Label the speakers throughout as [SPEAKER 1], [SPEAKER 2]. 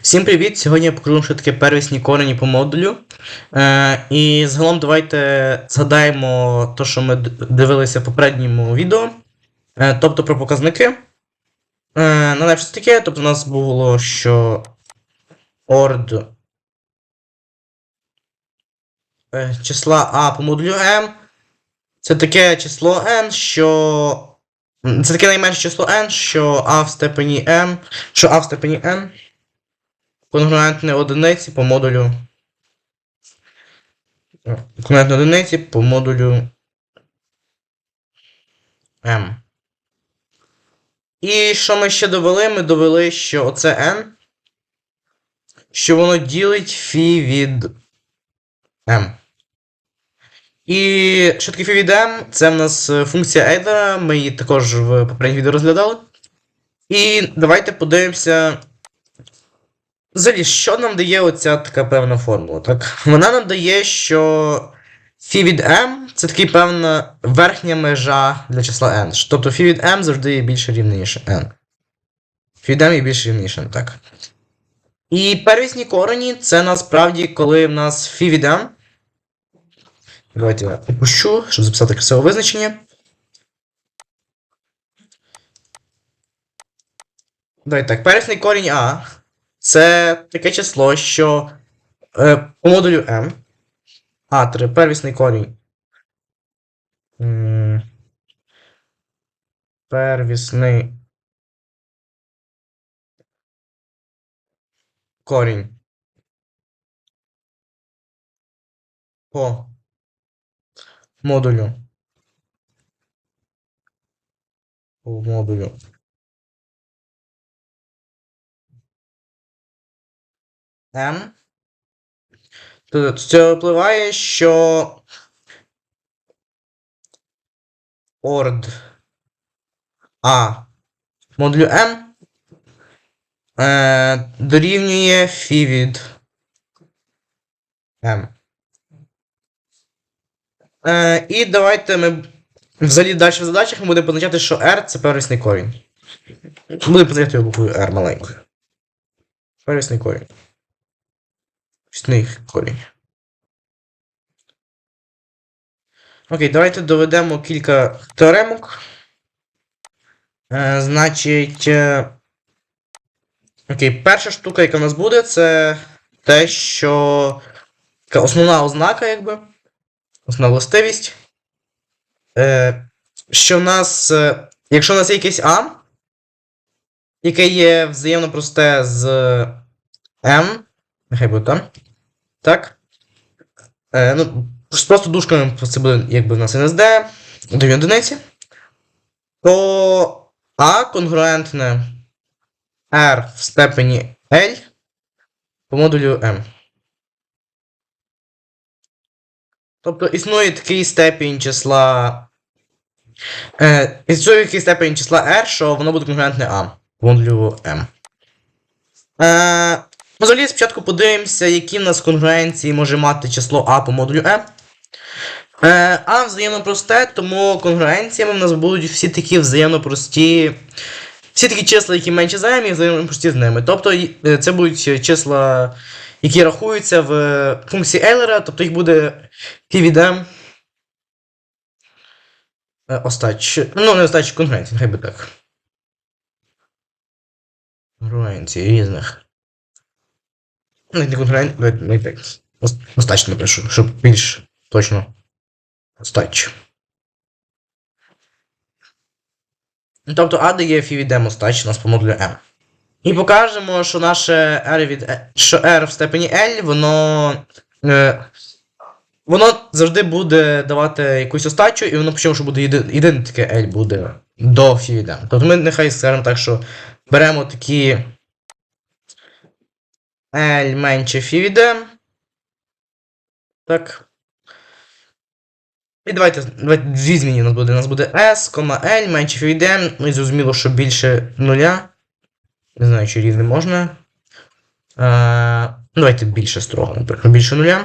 [SPEAKER 1] Всім привіт! Сьогодні я покажу, що таке первісні корені по модулю. Е, і загалом давайте згадаємо те, що ми дивилися в попередньому відео. Е, тобто про показники. Е, Нагадаю, що це таке, тобто у нас було, що ord е, числа А по модулю M. Це таке число n, що. Це таке найменше число n, що А в степені m, що А в степені n конгруентне одиниці по модулю. Конгруентне одиниці по модулю M. І що ми ще довели? Ми довели, що оце n, що воно ділить фі від m. І що таке фі від m? Це в нас е, функція Ейлера, ми її також в попередньому відео розглядали. І давайте подивимося. Взагалі, що нам дає оця така певна формула? Так? Вона нам дає, що фі від m це така певна верхня межа для числа n. Тобто фі від m завжди є більше рівніше n. Фі від m є більше рівніше, так. І первісні корені це насправді, коли в нас фі від m. Давайте я опущу, щоб записати красиве визначення. Давайте так, первісний корінь А. Це таке число, що е, по модулю m. А3, первісний корінь. Первісний корінь. По модулю. По модулю. З цього випливає, що ord A модулю M е, дорівнює фі від M. Е, і давайте ми взагалі далі в задачах ми будемо позначати, що R це первісний корінь. Будемо позначати його буквою R маленькою. Первісний корінь. Пісний корінь. Окей, давайте доведемо кілька теоремок. Е, значить. Е, окей, перша штука, яка в нас буде, це те, що. Основна ознака, якби. Основна властивість. Е, що в нас. Е, якщо в нас є якесь А, яке є взаємно просте з M, Нехай буде там. Так. Е, ну, просто дужками це буде, якби в нас НСД, дорівнює одиниці. То А конгруентне R в степені L по модулю M. Тобто існує такий степінь числа. Е, існує такий степінь числа R, що воно буде конгруентне А по модулю M. Е, Взагалі, спочатку подивимося, які в нас конгруенції може мати число А по модулю Е. Е, А взаємно просте, тому конгруенціями в нас будуть всі такі взаємно прості. Всі такі числа, які менші за m, і взаємно прості з ними. Тобто е, це будуть числа, які рахуються в функції Ейлера, тобто їх буде фі від m. Е, Остач. Ну, не остач конгруенцій, нехай би так. Конгруенції різних. Ну, не конкурент, не, не так. Остач напишу, щоб більш точно. Остач. Ну, Тобто А дає фі від M остач нас по модулю M. І покажемо, що наше R від E- що R в степені L, воно. Е, воно завжди буде давати якусь остачу, і воно почому, що буде єди- єдине таке L буде до фі від M. Тобто ми нехай скажемо так, що беремо такі. L менше фівіда. Так. І давайте, давайте дві зміни у нас буде. У нас буде S, L менше фі від M. Ну і зрозуміло, що більше нуля. Не знаю, чи рівне можна. Е, ну, давайте більше строго, наприклад, більше нуля.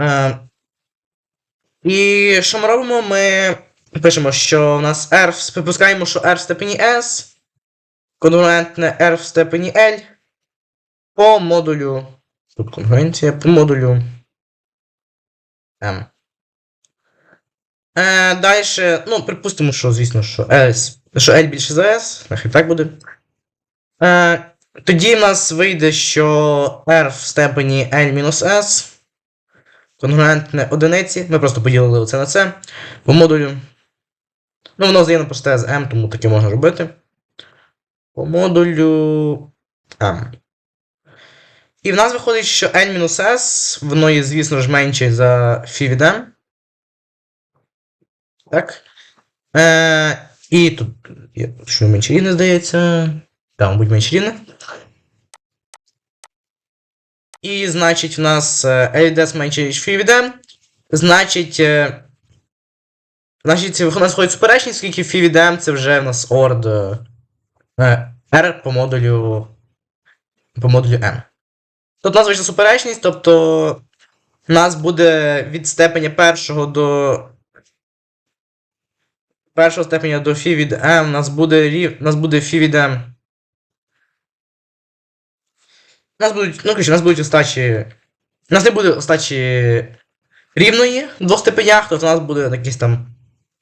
[SPEAKER 1] Е, і що ми робимо? Ми пишемо, що у нас R, припускаємо, що R в степені S конгруентне R в степені L по модулю. Тут конгруенція по модулю M. Е, далі, ну, припустимо, що, звісно, що, S, що L більше за S, нехай так буде. Е, тоді в нас вийде, що R в степені L мінус S конгруентне одиниці. Ми просто поділили це на це по модулю. Ну, воно взаємно просте з M, тому таке можна робити. По модулю M. І в нас виходить, що N-S, воно є, звісно ж, менше за фі від M. Так. Е, і тут є, що менше рівне, здається. Так, мабуть, менше рівне. І, значить, в нас е, LDS менше, ніж фі від M. Значить. е, Значить, у нас виходить суперечність, оскільки фі від M це вже в нас орд е, R по модулю по модулю N. Тобто у нас вийшла суперечність, тобто у нас буде від степеня першого до першого степеня до фі від m, у нас буде рів, у нас буде фі від m. У нас будуть, ну, коротше, у нас будуть остачі. У нас не буде остачі рівної в двох степенях, тобто у нас буде якийсь там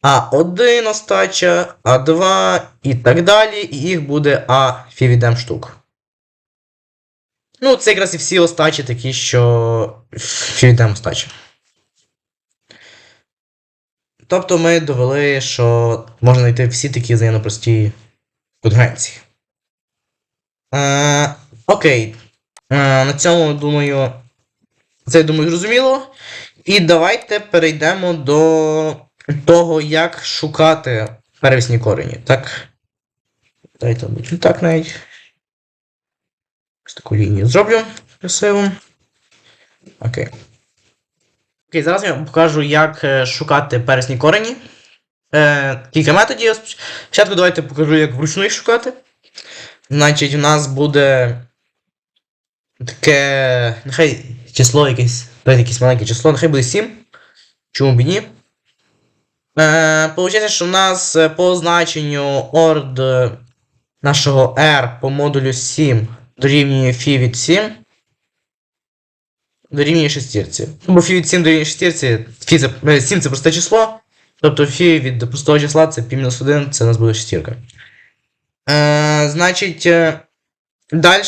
[SPEAKER 1] А1 остача, А2 і так далі, і їх буде А від штук. Ну, це якраз і всі остачі такі, що від m остачі. Тобто ми довели, що можна знайти всі такі взаємно прості конгруенції. Е, окей. Е, на цьому, думаю, це, думаю, зрозуміло. І давайте перейдемо до того, як шукати первісні корені. Так. Дайте мабуть, так навіть. Ось таку лінію зроблю красиву. Окей. Окей, зараз я вам покажу, як е, шукати пересні корені. Е, кілька методів. Спочатку давайте покажу, як вручну їх шукати. Значить, у нас буде таке. Нехай число якесь. Давайте якесь маленьке число, нехай буде 7. Чому б ні? Е, Получається, що в нас е, по значенню орд нашого R по модулю 7 дорівнює фі від 7 дорівнює шестірці. Бо фі від 7 дорівнює шестірці, фі це, е, 7 це просте число, тобто фі від простого числа це Пі-1, це у нас буде шестірка. Е, значить, е, далі.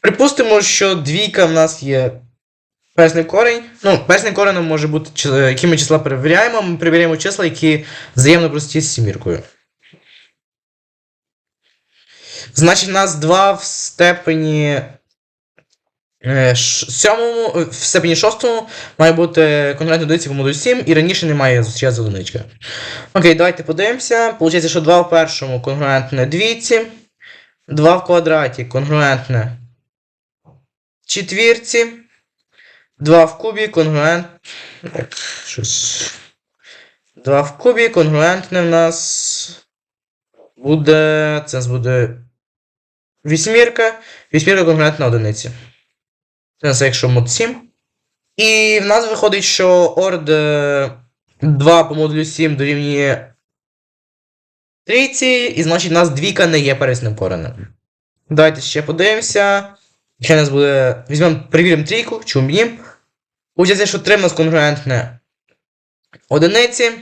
[SPEAKER 1] Припустимо, що двійка в нас є персний корень. Ну, персним коренем може бути, е, які ми числа перевіряємо. Ми перевіряємо числа, які взаємно прості з сіміркою. Значить, у нас 2 в степені е, сьомому, е, в степені шостому має бути конкурентна одиниця по модулю 7, і раніше не має зустрічатися одиничка. Окей, давайте подивимося. Получається, що 2 в першому конгруентне двійці, 2 в квадраті конгруентне четвірці, 2 в кубі конгруент. Щось. 2 в кубі конгруентне в нас буде. Це буде вісьмірка. Вісьмірка конгруентна одиниці. Це нас якщо мод 7. І в нас виходить, що орд е, 2 по модулю 7 дорівнює трійці, і значить у нас двійка не є пересним коренем. Давайте ще подивимося. Ще нас буде. Візьмемо, перевіримо трійку, чому ні. Получається, що 3 у нас конгруентне одиниці.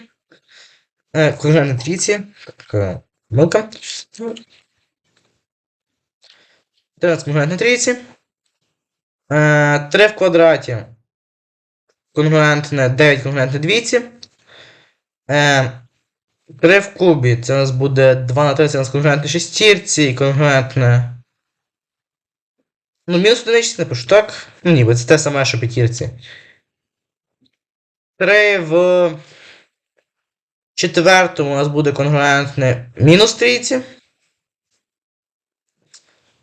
[SPEAKER 1] Е, конгруентне трійці. Така помилка. 3 у трійці. Е, 3 в квадраті. Конгруентне 9 конгруентне двійці. Е, 3 в кубі. Це у нас буде 2 на 3, це у нас конгруентне шестірці і конгруентне. Ну, мінус одиничці напишу, так? Ну ні, це те саме, що п'ятірці. 3 в четвертому у нас буде конгруентне мінус трійці.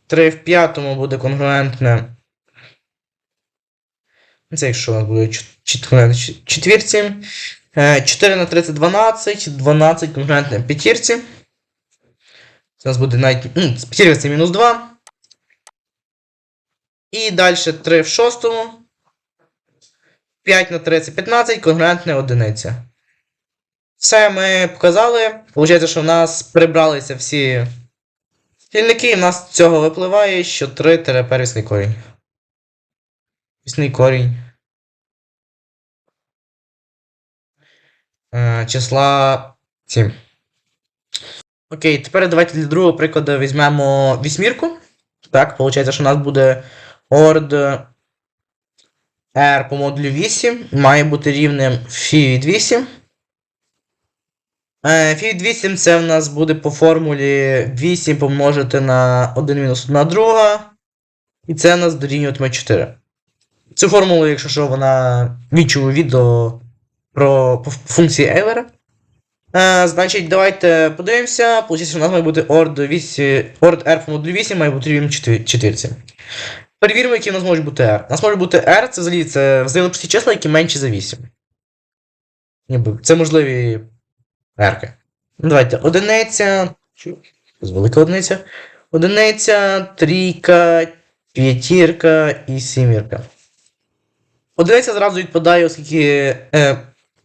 [SPEAKER 1] 3 в п'ятому буде конгруентне. Це якщо у нас буде чет- чет- четвірці. 4 на 3 це 12, 12 конгруентне п'ятірці. Це у нас буде навіть. Ну, п'ятірка це мінус 2. І далі 3 в шостому. 5 на 3 це 15, конгруентне одиниця. Все ми показали. Получається, що в нас прибралися всі Дільники в нас цього випливає, що 3 первісний корінь. Вісний корінь. Е, числа 7. Окей, тепер давайте для другого прикладу візьмемо вісьмірку. Так, виходить, що у нас буде ord r по модулю 8 має бути рівним φ від 8. Е, Фі від 8 це в нас буде по формулі 8 помножити на 1 мінус 1 друга. І це в нас дорівнюватиме 4. Цю формулу, якщо що, вона в іншому відео про функції Ейлера. Е, значить, давайте подивимося. Получиться, у нас має бути ord, 8, ord r по модулю 8 має бути рівним 4. Перевіримо, які у нас можуть бути r. У нас може бути r, це взагалі це взагалі числа, які менші за 8. Ніби це можливі r. Ну, давайте одиниця. Велика одиниця. Одиниця, трійка, п'ятірка і сімірка. Одиниця зразу відпадає, оскільки е,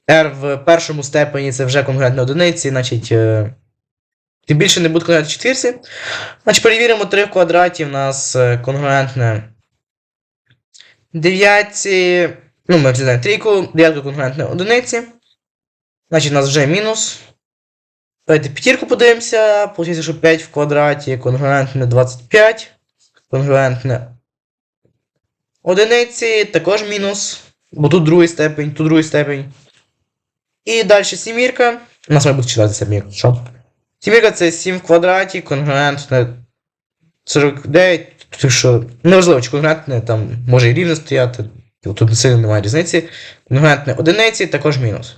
[SPEAKER 1] r в першому степені це вже конкретно одиниці, значить. Е, Тим більше не буде конгруентно четвірці. Значить, перевіримо 3 в квадраті, в нас е, конгруентне дев'ятці. Ну, ми взяли трійку, дев'ятка конгруентне одиниці. Значить, у нас вже мінус. Давайте п'ятірку подивимося. Получається, що 5 в квадраті конгруентне 25. Конгруентне одиниці, також мінус. Бо тут другий степень, тут другий степень. І далі сімірка. У нас має бути читати сімірка. Що? Сімірка це 7 в квадраті, конгруентне 49. Так що, неважливо, чи конгруентне там може і рівно стояти. Тут сильно немає різниці. Конгруентне одиниці, також мінус.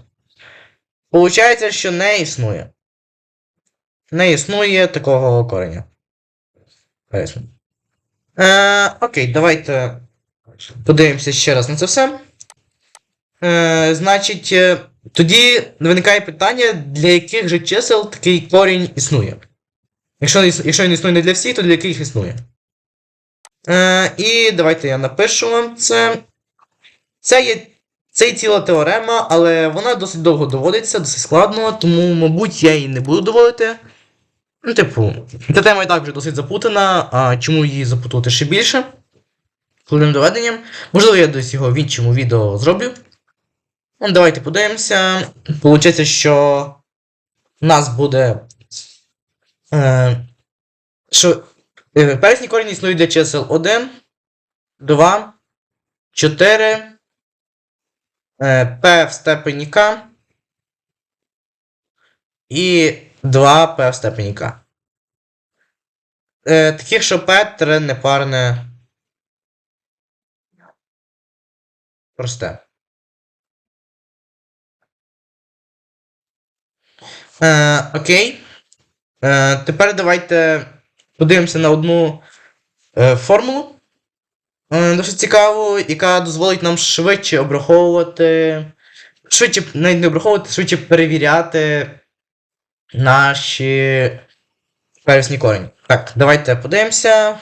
[SPEAKER 1] Получається, що не існує. Не існує такого кореня. Е, окей, давайте подивимося ще раз на це все. Е, значить, е, тоді виникає питання, для яких же чисел такий корінь існує. Якщо, якщо він існує не для всіх, то для яких існує. Е, і давайте я напишу вам це. Це є це ціла теорема, але вона досить довго доводиться, досить складно, тому, мабуть, я її не буду доводити. Ну, типу, ця тема і так вже досить запутана, а чому її запутувати ще більше? Хвилинним доведенням. Можливо, я десь його в іншому відео зроблю. Ну, давайте подивимося. Получається, що у нас буде. Е, що е, первісні корені існують для чисел 1, 2, 4, е, P в степені K і 2P в степені K. Е, таких, що P тире непарне просте. Е, окей. Е, тепер давайте подивимося на одну е, формулу. Е, досить цікаву, яка дозволить нам швидше обраховувати. Швидше, навіть не обраховувати, швидше перевіряти наші первісні корені. Так, давайте подивимося.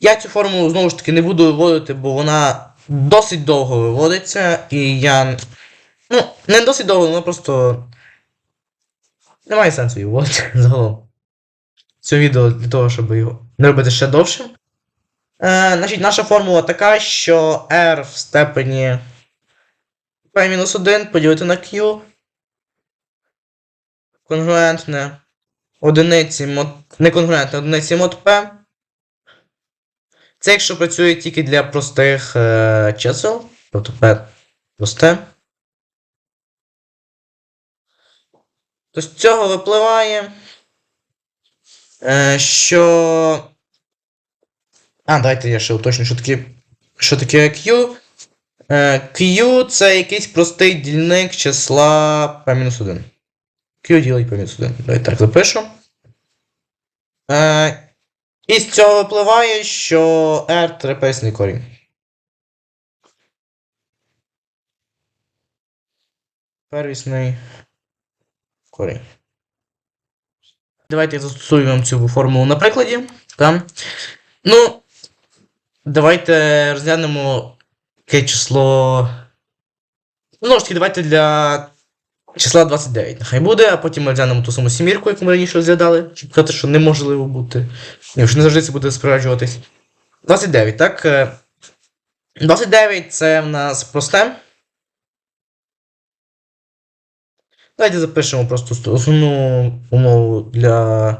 [SPEAKER 1] Я цю формулу знову ж таки не буду виводити, бо вона досить довго виводиться, і я. Ну, не досить довго, вона просто. Немає сенсу вводити загалом. Це відео для того, щоб його не робити ще довше. Е, значить, наша формула така, що R в степені P-1 поділити на Q. Конгруентне одиниці мод... не конгруентне одиниці мод P. Це якщо працює тільки для простих е, чисел. Тобто P просте. То з цього випливає, е, що. А, давайте я ще уточню, що таке, що таке Q. Е, Q це якийсь простий дільник числа P-1. Q ділить P-1. Давайте так запишу. Е, і з цього випливає, що R трапезний корінь. Первісний корінь. Давайте застосуємо цю формулу на прикладі. Там. Ну, давайте розглянемо яке число. Ну, ж таки, давайте для. числа 29. Нехай буде, а потім ми розглянемо ту саму сімірку, яку ми раніше розглядали, щоб сказати, що неможливо бути. Ні, що не завжди це буде справджуватись. 29, так? Е, 29 це в нас просте. Давайте запишемо просто основну умову для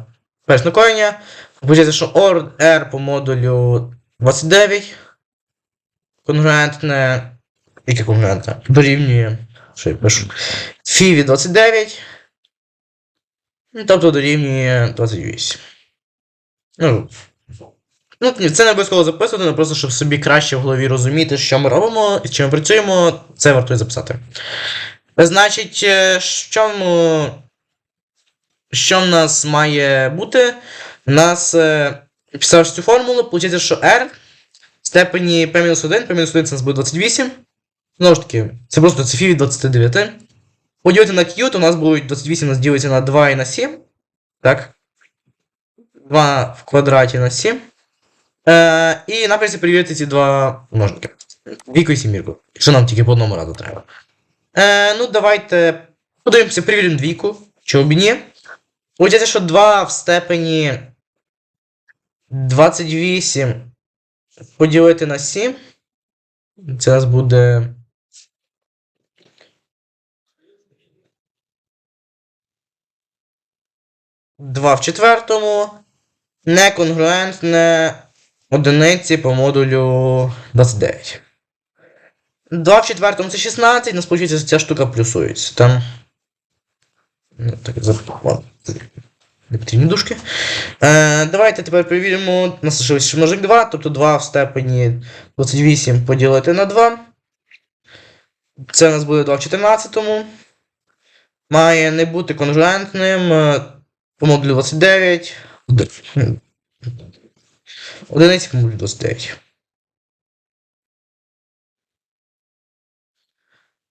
[SPEAKER 1] першого коєння. Виходить, що OR R по модулю 29 конгруентне. Яке конгруентне? Дорівнює. Що я пишу? Фі від 29. Ну, Тобто дорівнює 28. Ну, ну, це не обов'язково записувати, але просто щоб собі краще в голові розуміти, що ми робимо і з чим ми працюємо, це вартує записати. Значить, е, що, ми, що в нас має бути? У нас е, писав цю формулу, виходить, що R в степені P-1, P-1 це нас буде 28. Знову ж таки, це просто це фі від 29. Поділити на Q, то у нас буде 28 у нас ділиться на 2 і на 7. Так. 2 в квадраті на 7. Е, і напрямці перевірити ці два множники. Двійку і сімірку. Якщо нам тільки по одному разу треба. Е, ну, давайте подивимося, перевіримо двійку. Чому б ні? Виходить, що 2 в степені 28 поділити на 7. Це нас буде. Два в четвертому. Неконгруентне одиниці по модулю 29. 2 в четвертому це 16, у нас ця штука плюсується. Там. Ну, так. Не потрібні дужки. Е, давайте тепер перевіримо. У нас залишився множик 2, тобто 2 в степені 28 поділити на 2. Це у нас буде 2 в 14. Має не бути конжуентним. е, По модулю 29. Оди- Одиниці по модулю 29.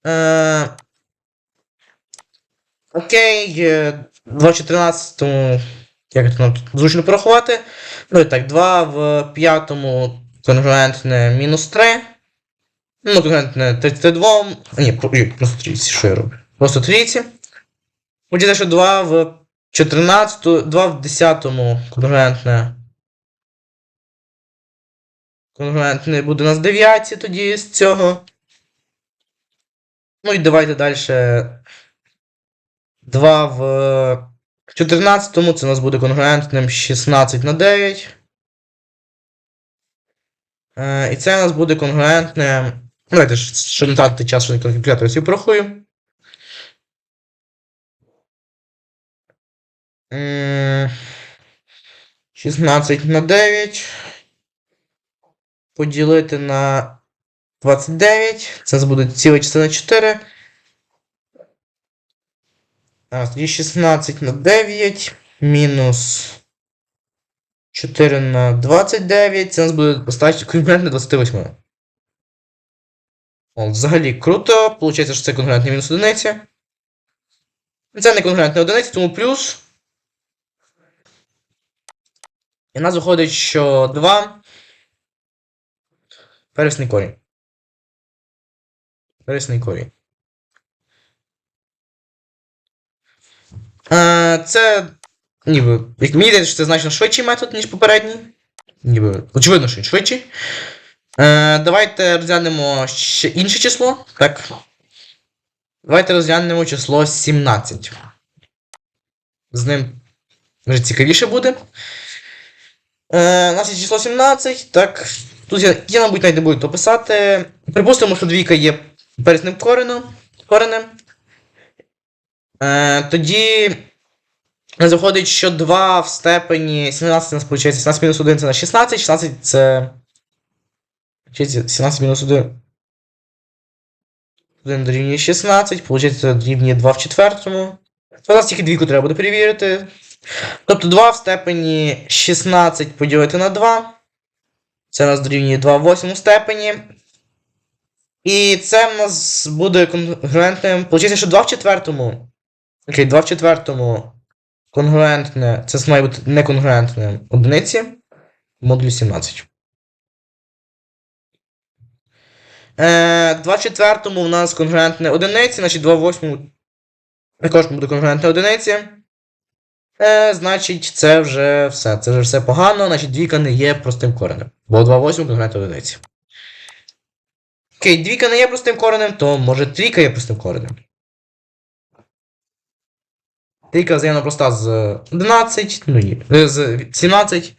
[SPEAKER 1] Е, окей, е, 2 в 14, як нам тут зручно порахувати. Ну і так, 2 в п'ятому конгруентне мінус 3. Ну, конгруентне 32. Ні, про- просто 30, що я роблю? Просто 30. Буде, що 2 в 14, 2 в 10 конгруентне. Конгруентне буде у нас 9 тоді з цього. Ну і давайте далі. 2 в 14-му це у нас буде конгруентним 16 на 9. Е, і це у нас буде конгруентним. Давайте, щоб не тратити час, що на калькулятор всі порахую. М, 16 на 9. Поділити на 29. Це буде ціла частина 4. А, тоді 16 на 9 мінус 4 на 29. Це у нас буде остачі конгруентне 28. О, взагалі круто. Получається, що це конгруентне мінус одиниці. Це не конгруентне одиниці, тому плюс. І у нас виходить, що 2. Пересний корінь. Пересний корінь. Е, Це ніби. Мені здається, що це значно швидший метод, ніж попередній. Ніби. Очевидно, що він швидший. Е, Давайте розглянемо ще інше число. Так. Давайте розглянемо число 17. З ним вже цікавіше буде. Е, у нас є число 17. Так. Тут я, я мабуть, навіть не буду то писати. Припустимо, що двійка є пересним кореном. коренем. Е, тоді виходить, що 2 в степені 17 у нас виходить 17 мінус 1 це на 16, 16 це. 17 мінус 1. 1 дорівнює 16, виходить, дорівнює 2 в четвертому. То у нас тільки двійку треба буде перевірити. Тобто 2 в степені 16 поділити на 2. Це у нас дорівнює 2 в 8 степені. І це в нас буде конгруентним. Получається, що 2 в четвертому. Окей, 2 в четвертому конгруентне. Це має бути неконгруентне одиниці. В модулі 17. Е, 2 в четвертому у нас конгруентне одиниці, значить 2 в восьмому також буде конгруентна одиниці. Е, значить, це вже все. Це вже все погано, значить двійка не є простим коренем. Бо 2 восьмих конгруентна одиниці. Окей, двійка не є простим коренем, то може трійка є простим коренем. Трійка взаємно проста з 11, ну ні, е, з 17.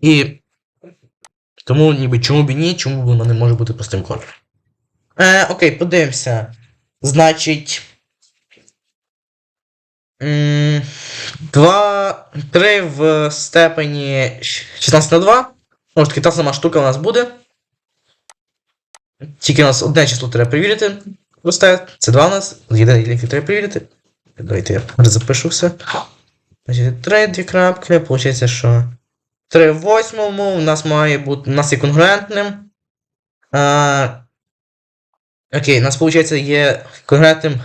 [SPEAKER 1] І. Тому ніби чому б і ні, чому б воно не може бути простим коренем. Е, окей, подивимося. Значить. 2, 3 в степені 16 на 2. Може таки та сама штука у нас буде. Тільки у нас одне число треба перевірити. Просте. Це 2 у нас. Єдине тільки треба перевірити. Давайте я перезапишу все. Значить, 3, дві крапки. Получається, що 3 в восьмому у нас має бути. У нас є конгруентним. А, окей, у нас, виходить, є конгруентним.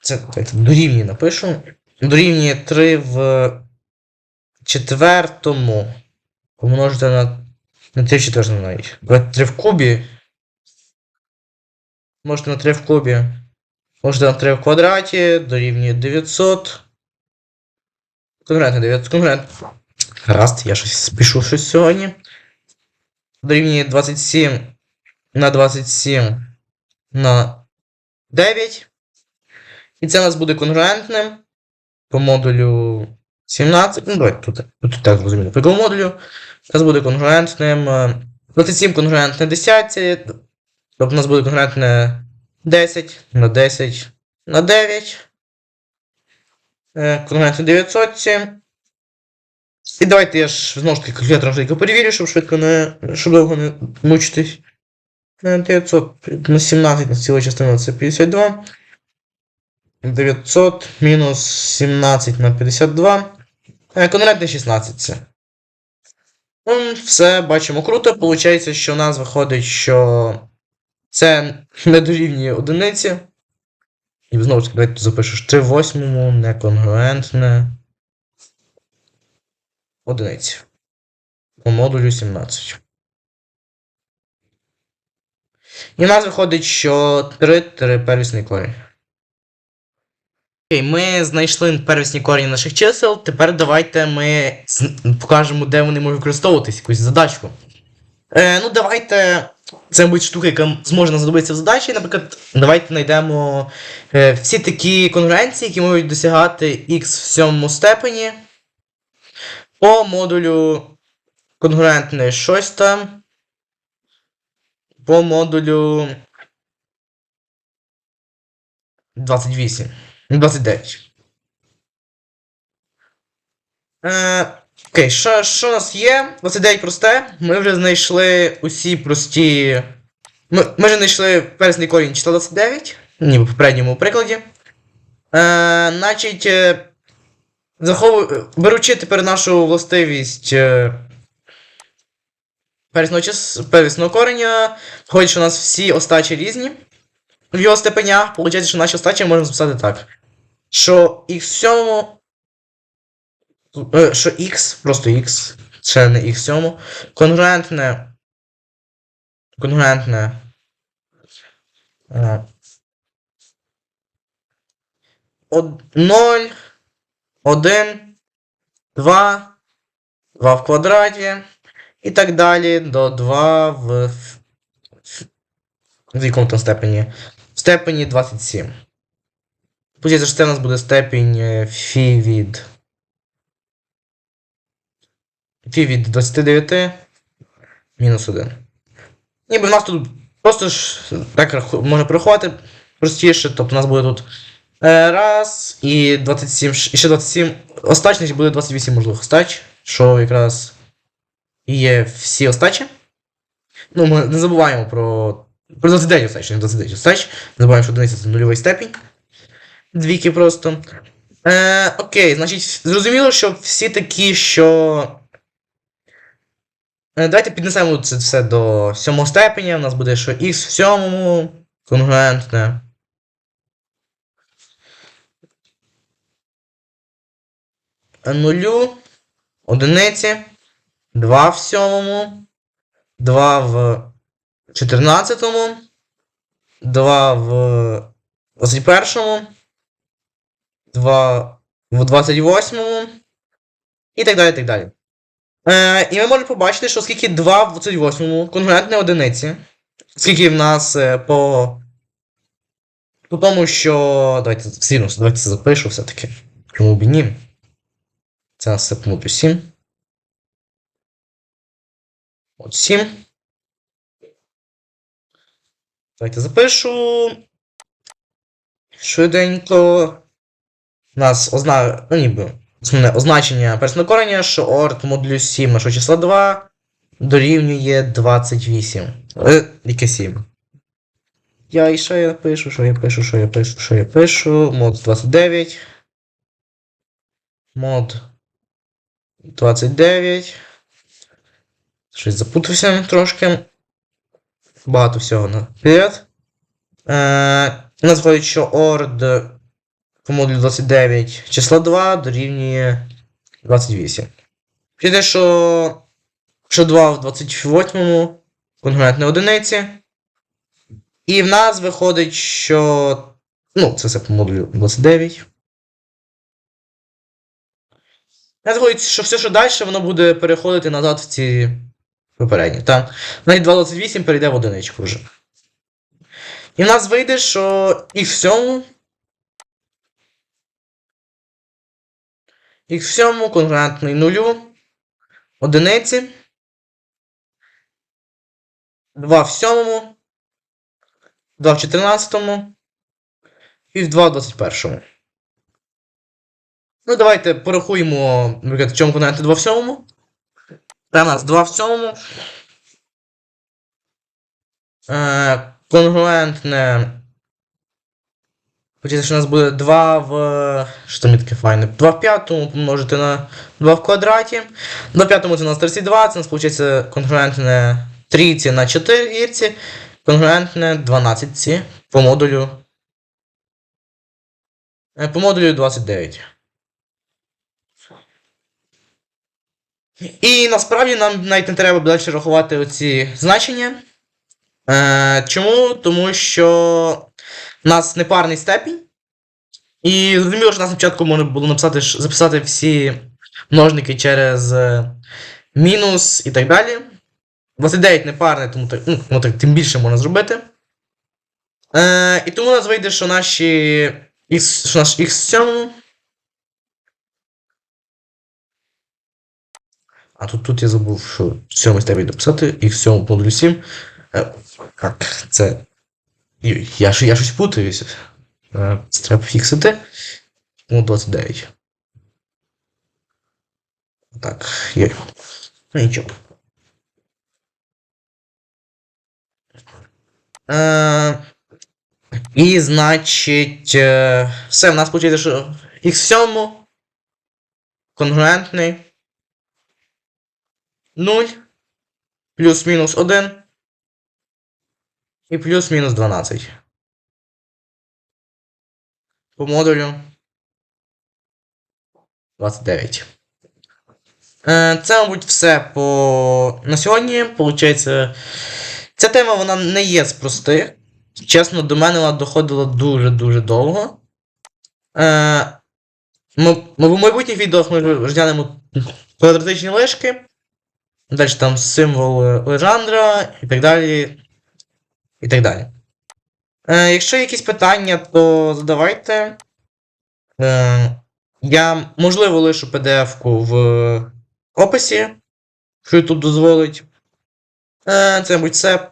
[SPEAKER 1] Це давайте, дорівнює напишу. Дорівнює 3 в четвертому. Помножити на. На 3 в четвертому навіть. Давайте 3 в кубі. Можете на 3 в кубі. Можете на 3 в квадраті. Дорівнює 900. Конкретно 900. Конкретно. Гаразд, я щось спішу щось сьогодні. Дорівнює 27 на 27 на 9. І це у нас буде конгруентним по модулю 17. Ну, давайте тут, тут так зрозуміло. По модулю у нас буде конгруентним. е, 27 конгруентне 10. Тобто у нас буде конгруентне 10 на 10 на 9. Е, Конгруентне 907. І давайте я ж знову ж таки калькулятором швидко перевірю, щоб швидко не. щоб довго не мучитись. Е, 900 на 17 на ціла частина це 52. 900 мінус 17 на 52. Е, Конкретно 16 це. Все, бачимо круто. Получається, що у нас виходить, що це не дорівнює одиниці. І знову ж таки, давайте тут запишеш 3 в восьмому, неконгруентне. Одиниці. По модулю 17. І у нас виходить, що 3 3 первісний корінь. Окей, ми знайшли первісні корені наших чисел. Тепер давайте ми покажемо, де вони можуть використовуватись, якусь задачку. Е, ну, давайте. Це буде штука, яка зможе знадобитися в задачі. Наприклад, давайте знайдемо е, всі такі конгруенції, які можуть досягати x в сьомому степені. По модулю конгруентне щось там. По модулю 28. 29. Е, окей, що, що у нас є? 29 просте. Ми вже знайшли усі прості. Ми, ми вже знайшли пересний корінь числа 29, ніби в попередньому прикладі. Е, значить, е, заховую, беручи тепер нашу властивість е, пересного, чис, пересного кореня, виходить, що у нас всі остачі різні. В його степенях, виходить, що наші остачі можемо записати так що x в сьомому. е, Що x, просто x, це не x в сьомому. Конгруентне. Конгруентне. е, од- 0, 1, 2, 2 в квадраті. І так далі до 2 в. в- В якому там степені? В степені 27. Получається, що це у нас буде степінь е, фі від. Фі від 29 мінус 1. Ніби в нас тут просто ж так можна порахувати простіше. Тобто у нас буде тут е, раз і 27, і ще 27 остачність буде 28 можливих остач, що якраз є всі остачі. Ну, ми не забуваємо про. Про 29 остач, не 29 остач. Забуваємо, що одиниця це нульовий степінь. Двійки просто. Е, окей, значить, зрозуміло, що всі такі, що. Е, давайте піднесемо це все до сьомого степеня. У нас буде, що х в сьомому конгруентне. Нулю, одиниці, 2 в сьомому, 2 в чотирнадцятому, 2 в 21, 2 в 28 і так далі. так далі. Е, і ми можемо побачити, що скільки 2 в 28 конгруентне одиниці, скільки в нас е, по. По тому, що. Давайте синус, давайте це запишу все-таки. Чому б і ні? Це нас все плюс 7. От 7. Давайте запишу. Швиденько. У нас озна... ну, ніби, означення персонального корення, що орд модулю 7 нашого числа 2 дорівнює 28. Е, яке 7? Я і що я пишу, що я пишу, що я пишу, що я пишу. Мод 29. Мод 29. Щось запутався трошки. Багато всього наперед. Е, у нас виходить, що орд по модулю 29 число 2 дорівнює 28. Піде, що що 2 в 28 конкурентна одиниці. І в нас виходить, що. Ну, це все по модулю 29. Я думаю, що все, що далі, воно буде переходити назад в ці попередні. Там навіть 228 перейде в одиничку вже. І в нас вийде, що і в 7 Х-7, всьому конкурентний нулю, одиниці, 2 в 7, 2 в 14 і в 2 в 21. Ну, давайте порахуємо, наприклад, в чому конкуренти 2 в сьомому. Та у нас 2 в сьомому. Е, Конгруентне Хочеться, що у нас буде 2 в. Що там таке файне? 2 в 5 помножити на 2 в квадраті. 2 в 5 це у нас 32, це у нас виходить конгруентне 3 на 4 конгруентне 12 по модулю. е, По модулю 29. І насправді нам навіть не треба далі рахувати оці значення. Е, чому? Тому що у нас непарний степінь. І зрозуміло, що нас спочатку можна було написати, записати всі множники через е, мінус і так далі. 29 непарне, тому так, ну, так тим більше можна зробити. Е, і тому у нас вийде, що наші X, що наш X в цьому. А тут, тут я забув, що в цьому степені дописати, і в цьому модулю 7. Е, так, це. Я, я щось путаюся. Е, Це треба фіксити. Ну, 29. Так, є. Ну нічого. Е, і, значить, е, все, в нас виходить, що x в сьому конгруентний 0 плюс-мінус 1 і плюс-мінус 12. По модулю 29. Е, Це, мабуть, все по на сьогодні. Получається, ця тема вона не є з простих. Чесно, до мене вона доходила дуже-дуже довго. Е, ми, ми в майбутніх відео ми розглянемо квадратичні лишки. Далі там символ Лежандра і так далі. І так далі. Е, якщо якісь питання, то задавайте. Е, я, можливо, лишу PDF-ку в описі, що тут дозволить. Е, це, мабуть, все.